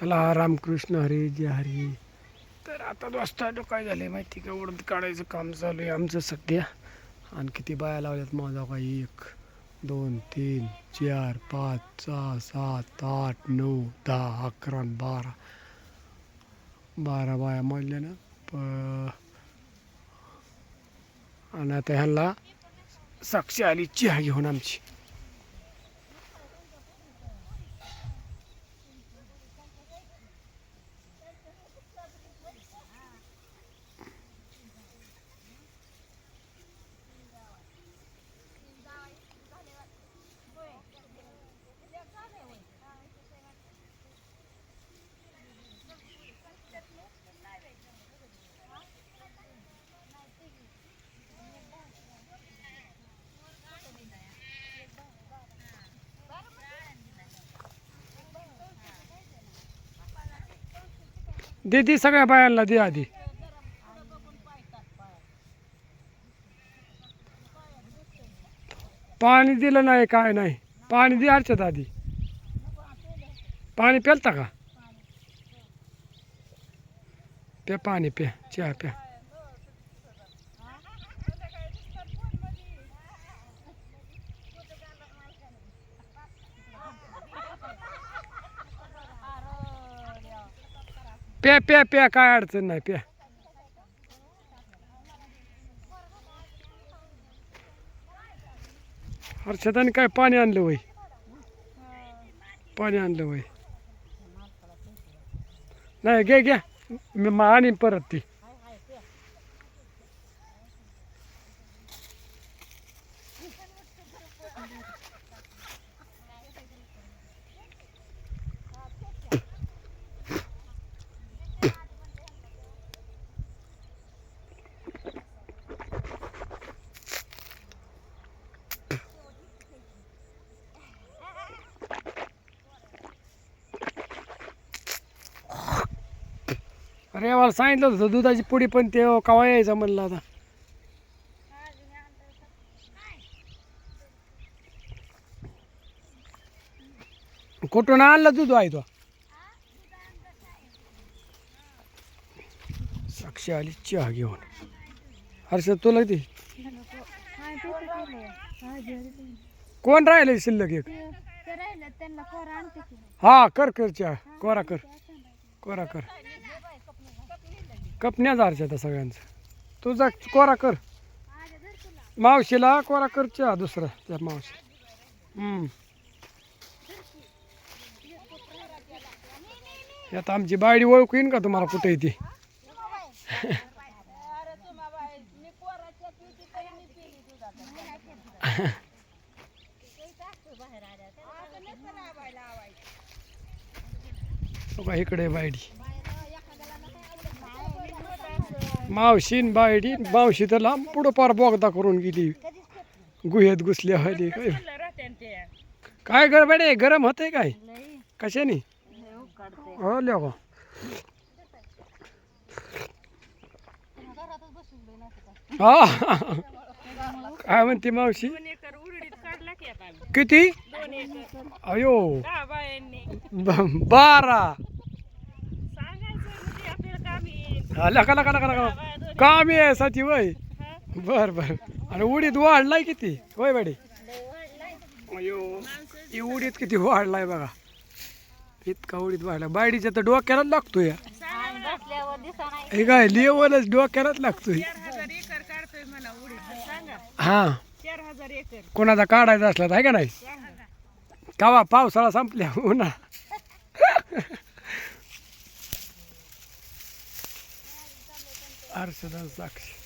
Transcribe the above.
चला रामकृष्ण हरी जय हरी. तर आता वाजता काय झाले माहिती का? उडत काढायचं काम चालू आहे आमचं सध्या. आणि किती बाया लावल्यात माझा का एक दोन तीन चार पाच सहा सात आठ नऊ दहा अकरा बारा. बारा बाया मोडल्या ना प आणि आता ह्यांना साक्षी आली चहा घेऊन आमची. दे दे सगळ्या बायांना दे आधी. पाणी दिलं नाही काय नाही. पाणी दे अर्चत आधी. पाणी प्यालता का? प्या पाणी प्या चहा प्या. प्या प्या प्या काय अडचण नाही प्या. हर्षदाने काय पाणी आणलं वय? पाणी आणलं वय. नाही घे घ्या मी आणीन परत ती. अरे मला सांगितलं होतं दुधाची पुडी पण ते कवा यायचं म्हणलं आता. कुठून आणलं दूध आहे तो? साक्षी आली चहा घेऊन. हर्षद तुला दे कोण राहिले शिल्लक एक? हा कर कर चहा. कोरा कर. कोरा कर. कपण्या जारच्या आता सगळ्यांचं. तुझा कोरा कर. मावशीला कोरा कर चहा दुसरा त्या मावशी. आता आमची बायडी ओळखू येईन का तुम्हाला कुठे येते बघा इकडे बायडी. मावशीन बायडी मावशी तर लांब पुढं पार बोगदा करून गेली. गुहेत घुसल्या हली काय काय गडबड आहे? गरम होते काय? कशाने? हो लो हा काय म्हणते मावशी? किती? अयो बारा. लका लका लका लका काम आहे साची वय. बर बर. आणि उडीत वाढलाय किती? होय बाडी अयो उडीत किती वाढलाय बघा. इतका उडीत वाढला. बायडीच्या तर डोक्यालाच लागतोय. या. हे काय लेवलच डोक्यालाच लागतोय. हा. कोणाचा काढायचा असला तर आहे का नाही? सांगा कावा? पावसाळा संपल्या उन्हा अर्षदा साक्षी